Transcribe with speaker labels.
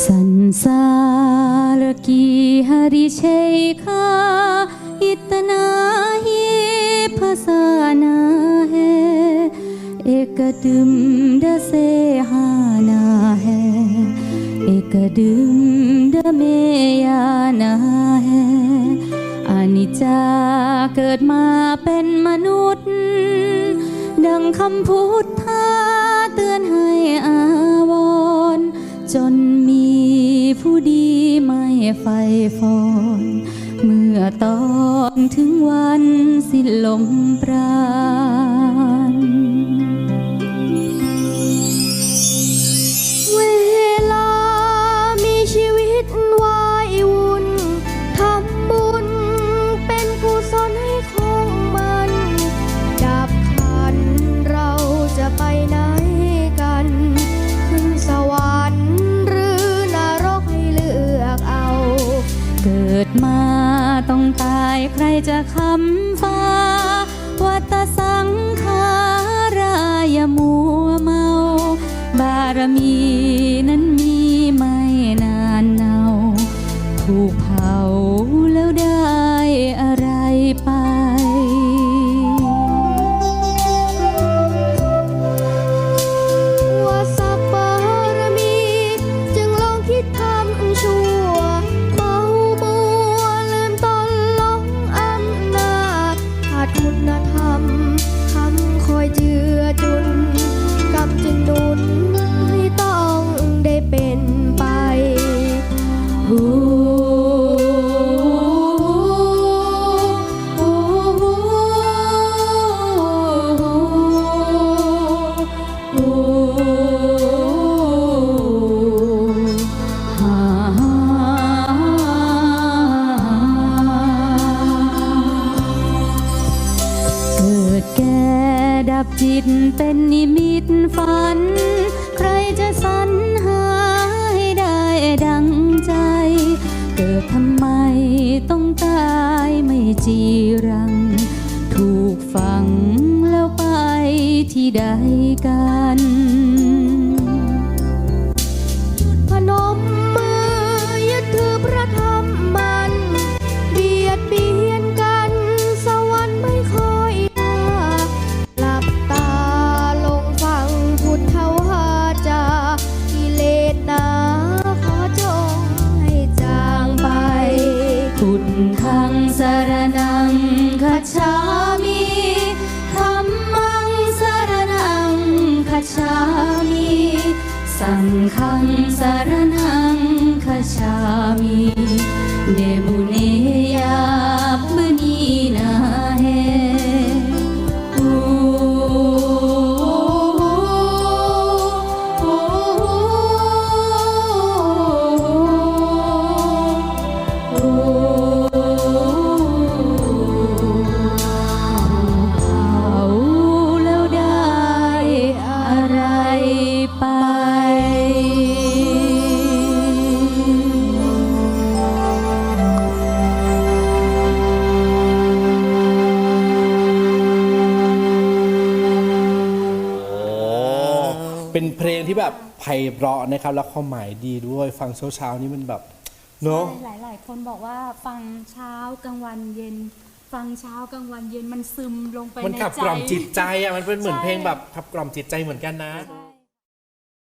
Speaker 1: संसार की हरिशय का इतना ही फसाना है एक डुम्ड से हाना है एक डुम्ड में आना है อานิจจาเกิดมาเป็นมนุษย์ ดังคำพูดท่าเตือนให้อาวรจน ผู้ดีไม่ไฟฟอน เมื่อตอนถึงวันสิ้นลมปราณ
Speaker 2: ด
Speaker 1: มาต้องตายใครจะคำฟ้า เป็
Speaker 2: นนิมิต
Speaker 1: ฝัน ใครจะสรรหาให้ได้ดังใจ เกิดทำไมต้องตายไม่จีรัง ถูกฝังแล้วไปที่ใดกัน
Speaker 2: คัจ
Speaker 1: ฉามีสังฆังสาร
Speaker 3: เป็นเพลงที่แบบไพเราะนะครับ แล้วความหมายดีด้วยฟังเช้าๆนี้มันแบบเนอะ
Speaker 1: หลายหลาย ๆ คนบอกว่าฟังเช้ากลางวันเย็น ฟังเช้ากลางวันเย็นมันซึมลงไป
Speaker 3: มัน
Speaker 1: ใน
Speaker 3: ขับ
Speaker 1: ใจ
Speaker 3: กล่อมจิตใจอะมันเป็นเหมือน
Speaker 1: ใช่
Speaker 3: เพลงแบบขับกล่อมจิตใจเหมือนกันนะ
Speaker 1: ใช่